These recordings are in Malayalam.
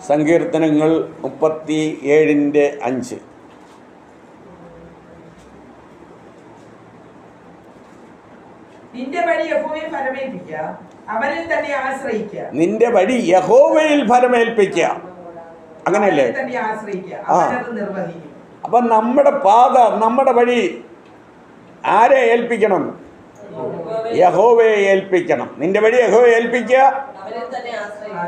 സങ്കീർത്തനങ്ങൾ മുപ്പത്തി ഏഴിന്റെ അഞ്ച്. നിന്റെ വഴി യഹോവയെ ഫലമേൽപ്പിക്കുക അവനിൽ തന്നെ ആശ്രയിക്കുക നിന്റെ വഴി യഹോവയിൽ ഫലമേൽപ്പിക്കുക അങ്ങനെയല്ലേ? തന്നെ ആശ്രയിക്കുക ആ. അപ്പൊ നമ്മുടെ പാത നമ്മുടെ വഴി ആരെ ഏൽപ്പിക്കണം? യഹോവയെ ഏൽപ്പിക്കണം. നിന്റെ വഴി യഹോവയെ ഏൽപ്പിക്കുക.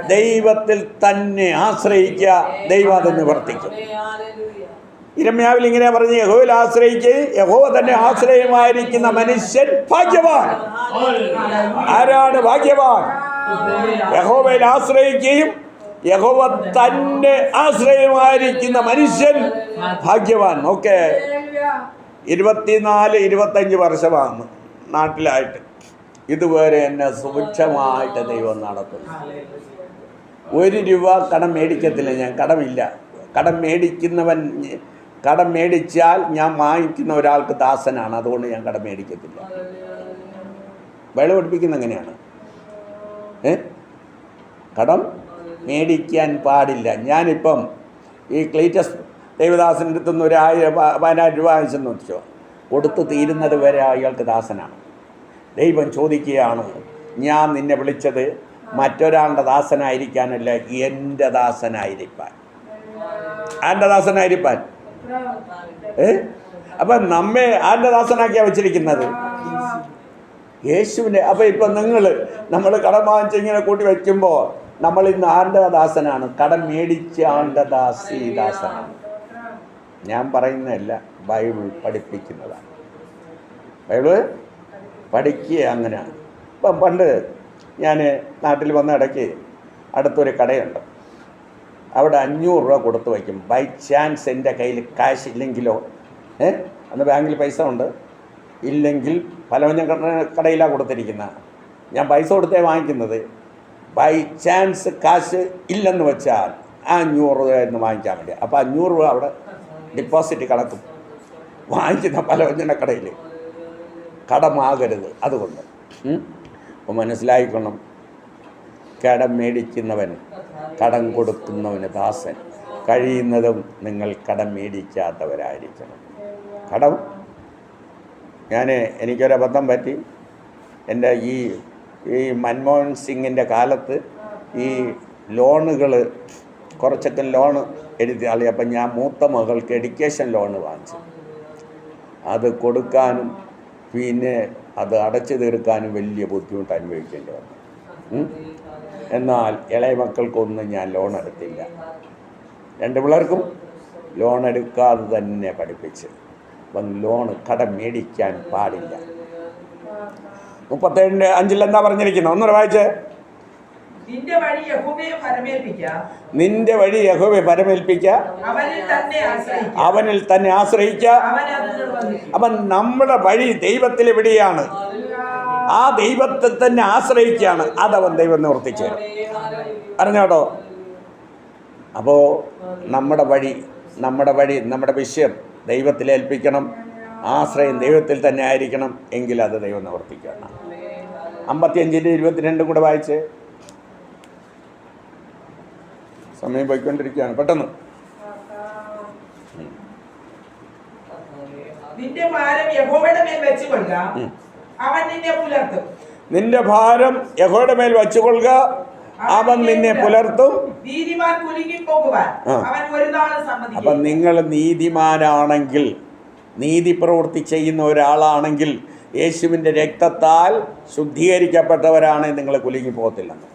ദൈവത്തിൽ തന്നെ ആശ്രയിക്കുക. ദൈവം അത് നിവർത്തിക്കും ഹല്ലേലൂയ. ഇരമ്യാവിൽ ഇങ്ങനെ പറഞ്ഞ് യഹോയിൽ ആശ്രയിച്ച് യഹോ തന്നെ ആശ്രയമായിരിക്കുന്ന മനുഷ്യൻ ഭാഗ്യവാൻ. ആരാണ് ഭാഗ്യവാൻ? യഹോവയിൽ ആശ്രയിക്കുകയും യഹോവ തന്നെ ആശ്രയമായിരിക്കുന്ന മനുഷ്യൻ ഭാഗ്യവാൻ. ഓക്കെ. ഇരുപത്തിനാല് ഇരുപത്തഞ്ച് വർഷമാണ് നാട്ടിലായിട്ട്. ഇതുവരെ എന്നെ സുഭിക്ഷമായിട്ട് ദൈവം നടത്തുന്നു. ഒരു രൂപ കടം മേടിക്കത്തില്ല ഞാൻ കടമില്ല. കടം മേടിക്കുന്നവൻ കടം മേടിച്ചാൽ ഞാൻ വാങ്ങിക്കുന്ന ഒരാൾക്ക് ദാസനാണ് അതുകൊണ്ട് ഞാൻ കടം മേടിക്കത്തില്ല. വെള്ളം എങ്ങനെയാണ്? ഏ? കടം മേടിക്കാൻ പാടില്ല. ഞാനിപ്പം ഈ ക്ലീറ്റസ് ദേവദാസന്റെ അടുത്തുനിന്ന് ഒരു ആയിരം പതിനായിരം രൂപ വാങ്ങിച്ചെന്ന് വെച്ചോ. കൊടുത്തു തീരുന്നത് വരെ അയാൾക്ക് ദാസനാണ്. ദൈവം ചോദിക്കുകയാണ് ഞാൻ നിന്നെ വിളിച്ചത് മറ്റൊരാളുടെ ദാസനായിരിക്കാനല്ല എന്റെ ദാസനായിരിക്കാൻ. ആന്റെ ദാസനായിരിക്കാൻ? ഏ? അപ്പം നമ്മെ ആന്റെ ദാസനാക്കിയാണ് വെച്ചിരിക്കുന്നത്? യേശുവിന്റെ അപ്പം ഇപ്പം നിങ്ങൾ നമ്മൾ കടം വാങ്ങിച്ച് ഇങ്ങനെ കൂട്ടി വയ്ക്കുമ്പോൾ നമ്മൾ ഇന്ന് ആരുടെ ദാസനാണ്? കടം മേടിച്ച ആളുടെ ദാസി ദാസനാണ്. ഞാൻ പറയുന്നതല്ല ബൈബിൾ പഠിപ്പിക്കുന്നതാണ്. ബൈബിൾ പഠിക്കുക അങ്ങനെ ഇപ്പം പണ്ട് ഞാൻ നാട്ടിൽ വന്ന ഇടയ്ക്ക് അടുത്തൊരു കടയുണ്ട്. അവിടെ അഞ്ഞൂറ് രൂപ കൊടുത്തു വയ്ക്കും. ബൈ ചാൻസ് എന്റെ കയ്യിൽ കാശ് ഇല്ലെങ്കിലോ? ഏ? അന്ന് ബാങ്കിൽ പൈസ ഉണ്ട്. ഇല്ലെങ്കിൽ പലവഞ്ഞ കടയിലാണ് കൊടുത്തിരിക്കുന്നത് ഞാൻ പൈസ കൊടുത്തേ വാങ്ങിക്കുന്നത്. ബൈ ചാൻസ് കാശ് ഇല്ലെന്ന് വെച്ചാൽ ആ അഞ്ഞൂറ് രൂപ എന്ന് വാങ്ങിക്കാൻ വേണ്ടി അപ്പോൾ അഞ്ഞൂറ് രൂപ അവിടെ ഡിപ്പോസിറ്റ് കണക്കും. വാങ്ങിക്കുന്ന പലവ്യഞ്ജന കടയിൽ കടമാകരുത്. അതുകൊണ്ട്? അപ്പോൾ മനസ്സിലായിക്കൊള്ളണം കടം മേടിക്കുന്നവൻ കടം കൊടുക്കുന്നവന് ദാസൻ. കഴിയുന്നതും നിങ്ങൾ കടം മേടിക്കാത്തവരായിരിക്കണം. കടം? ഞാൻ എനിക്കൊരബദ്ധം പറ്റി. എന്റെ ഈ ഈ മൻമോഹൻ സിംഗിന്റെ കാലത്ത് ഈ ലോണുകൾ കുറച്ചൊക്കെ ലോണ് എഴുതി ആളി അപ്പം ഞാൻ മൂത്ത മകൾക്ക് എഡ്യൂക്കേഷൻ ലോണ് വാങ്ങിച്ചു. അത് കൊടുക്കാനും പിന്നെ അത് അടച്ചു തീർക്കാനും വലിയ ബുദ്ധിമുട്ട് അനുഭവിക്കേണ്ടി വന്നു. എന്നാൽ ഇളയ മക്കൾക്കൊന്നും ഞാൻ ലോൺ എടുത്തില്ല. രണ്ട് പിള്ളേർക്കും ലോൺ എടുക്കാതെ തന്നെ പഠിപ്പിച്ച് അപ്പം ലോൺ കടം മേടിക്കാൻ പാടില്ല. മുപ്പത്തേഴിന്റെ അഞ്ചിൽ എന്താ പറഞ്ഞിരിക്കുന്നത്? ഒന്നര വായിച്ചേ. നിന്റെ വഴി യഹോവയെ പരമേൽപ്പിക്ക. നിന്റെ വഴി യഹോവയെ പരമേൽപ്പിക്കുക അവനിൽ തന്നെ ആശ്രയിക്കുക അവനിൽ തന്നെ ആശ്രയിക്കുക അപ്പം നമ്മുടെ വഴി ദൈവത്തിൽ എവിടെയാണ് ആ ദൈവത്തെ തന്നെ ആശ്രയിക്കുകയാണ് അതവൻ ദൈവം നിവർത്തിച്ചു. അറിഞ്ഞോട്ടോ അപ്പോൾ നമ്മുടെ വഴി നമ്മുടെ വഴി നമ്മുടെ വിഷയം ദൈവത്തിൽ ഏൽപ്പിക്കണം. ആശ്രയം ദൈവത്തിൽ തന്നെ ആയിരിക്കണം. എങ്കിൽ അത് ദൈവം നിവർത്തിക്കണം. അമ്പത്തിയഞ്ചിന്റെ ഇരുപത്തിരണ്ടും കൂടെ വായിച്ച്. സമയം പോയിക്കൊണ്ടിരിക്കുകയാണ്. പെട്ടെന്ന്. നിന്റെ ഭാരം യഹോവയുടെ മേൽ വെച്ചുകൊള്ളുക. അവൻ നിന്നെ പുലർത്തും. നിന്റെ ഭാരം യഹോയുടെ മേൽ വച്ചുകൊള്ളുക. അവൻ നിന്നെ പുലർത്തും. അപ്പം നിങ്ങൾ നീതിമാനാണെങ്കിൽ നീതി പ്രവൃത്തി ചെയ്യുന്ന ഒരാളാണെങ്കിൽ യേശുവിന്റെ രക്തത്താൽ ശുദ്ധീകരിക്കപ്പെട്ടവരാണ് നിങ്ങൾ കുലുങ്ങി പോകത്തില്ലെന്ന്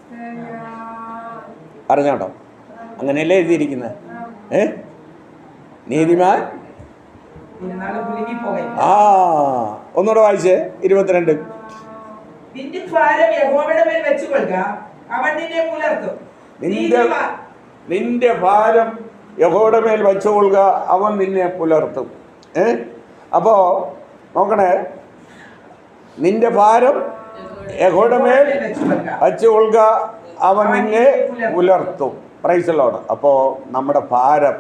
പറഞ്ഞോട്ടോ അങ്ങനെയല്ലേ എഴുതിയിരിക്കുന്നത് ഏ? നീതിമാൻ? ആ ഒന്നുകൂടെ വായിച്ചേ. ഇരുപത്തിരണ്ട്. നിന്റെ ഭാരം യഹോവയുടെ മേൽ വെച്ചുകൊള്ളുക. അവൻ നിന്നെ പുലർത്തും. നിന്റെ ഭാരം യഹോയുടെ മേൽ വച്ചുകൊള്ളുക. അവൻ നിന്നെ പുലർത്തും. ഏ? അപ്പോൾ നോക്കണേ. നിന്റെ ഭാരം യഹോയുടെ മേൽ വെച്ചുകൊള്ളുക. വച്ചുകൊള്ളുക. അവൻ നിന്നെ പുലർത്തും. പ്രൈസലോട് അപ്പോൾ നമ്മുടെ ഭാരം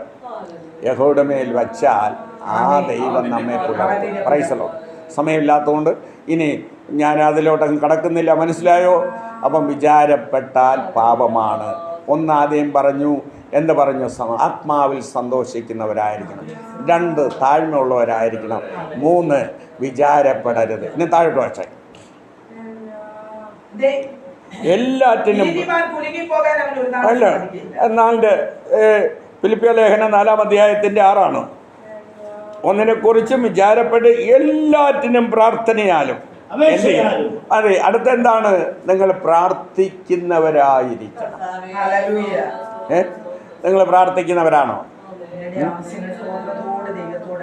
യഹോയുടെ മേൽ വച്ചാൽ ആ ദൈവം നമ്മെ പുലർത്തും. പ്രൈസലോട് സമയമില്ലാത്തതുകൊണ്ട് ഇനി ഞാൻ അതിലോട്ടങ്ങ് കടക്കുന്നില്ല. മനസ്സിലായോ? അപ്പം വിചാരപ്പെട്ടാൽ പാപമാണ്. ഒന്നാദ്യം പറഞ്ഞു എന്ത് പറഞ്ഞു? ആത്മാവിൽ സന്തോഷിക്കുന്നവരായിരിക്കണം. രണ്ട് താഴ്മയുള്ളവരായിരിക്കണം. മൂന്ന് വിചാരപ്പെടരുത്. ഇനി താഴോട്ട് വച്ചേ ദേ- എല്ലാറ്റിനും അല്ല എന്നാണ്ട് ഫിലിപ്പിയ ലേഖനം നാലാം അധ്യായത്തിന്റെ ആറാണ്. ഒന്നിനെ കുറിച്ചും വിചാരപ്പെട്ട് എല്ലാറ്റിനും പ്രാർത്ഥനയാലും? അതെ അടുത്ത എന്താണ്? നിങ്ങൾ പ്രാർത്ഥിക്കുന്നവരായിരിക്കണം. ഹല്ലേലൂയ. ഏ? നിങ്ങൾ പ്രാർത്ഥിക്കുന്നവരാണോ?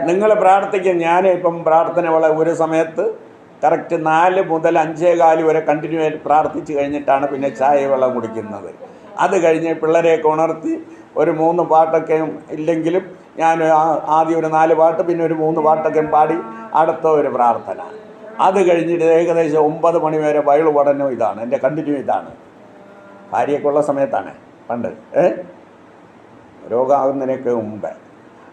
നിങ്ങൾ പ്രാർത്ഥിക്കും. ഞാൻ ഇപ്പം പ്രാർത്ഥന വളരെ ഒരു സമയത്ത് കറക്റ്റ് നാല് മുതൽ അഞ്ചേ കാൽ വരെ കണ്ടിന്യൂ ആയിട്ട് പ്രാർത്ഥിച്ച് കഴിഞ്ഞിട്ടാണ് പിന്നെ ചായ വെള്ളം കുടിക്കുന്നത്. അത് കഴിഞ്ഞ് പിള്ളേരെയൊക്കെ ഉണർത്തി ഒരു മൂന്ന് പാട്ടൊക്കെ ഇല്ലെങ്കിലും ഞാൻ ആദ്യം ഒരു നാല് പാട്ട് പിന്നെ ഒരു മൂന്ന് പാട്ടൊക്കെ പാടി അടുത്ത ഒരു പ്രാർത്ഥന. അത് കഴിഞ്ഞിട്ട് ഏകദേശം ഒമ്പത് മണി വരെ വയൾ പഠനം ഇതാണ്. എന്റെ കണ്ടിന്യൂ ഇതാണ്. ഭാര്യയൊക്കെ ഉള്ള സമയത്താണ്. പണ്ട്. ഏ? രോഗമാകുന്നതിനൊക്കെ മുമ്പ്.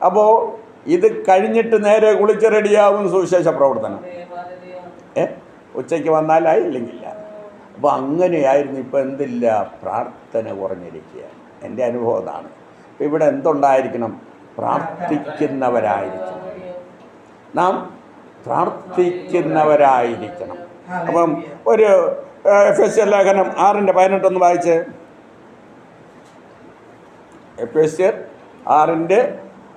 അപ്പോൾ ഇത് കഴിഞ്ഞിട്ട് നേരെ കുളിച്ച് റെഡിയാവും സുവിശേഷ പ്രവർത്തനം. ഉച്ചയ്ക്ക് വന്നാലായി ഇല്ലെങ്കില്ല. അപ്പോൾ അങ്ങനെയായിരുന്നു ഇപ്പോൾ എന്തില്ല? പ്രാർത്ഥന കുറഞ്ഞിരിക്കുക. എന്റെ അനുഭവം അതാണ്. ഇപ്പം ഇവിടെ എന്തുണ്ടായിരിക്കണം? പ്രാർത്ഥിക്കുന്നവരായിരിക്കണം. നാം പ്രാർത്ഥിക്കുന്നവരായിരിക്കണം. അപ്പം ഒരു എഫ് എസ് ലേഖനം ആറിന്റെ പതിനെട്ടൊന്ന് വായിച്ച്. എഫ് എസ് ആറിന്റെ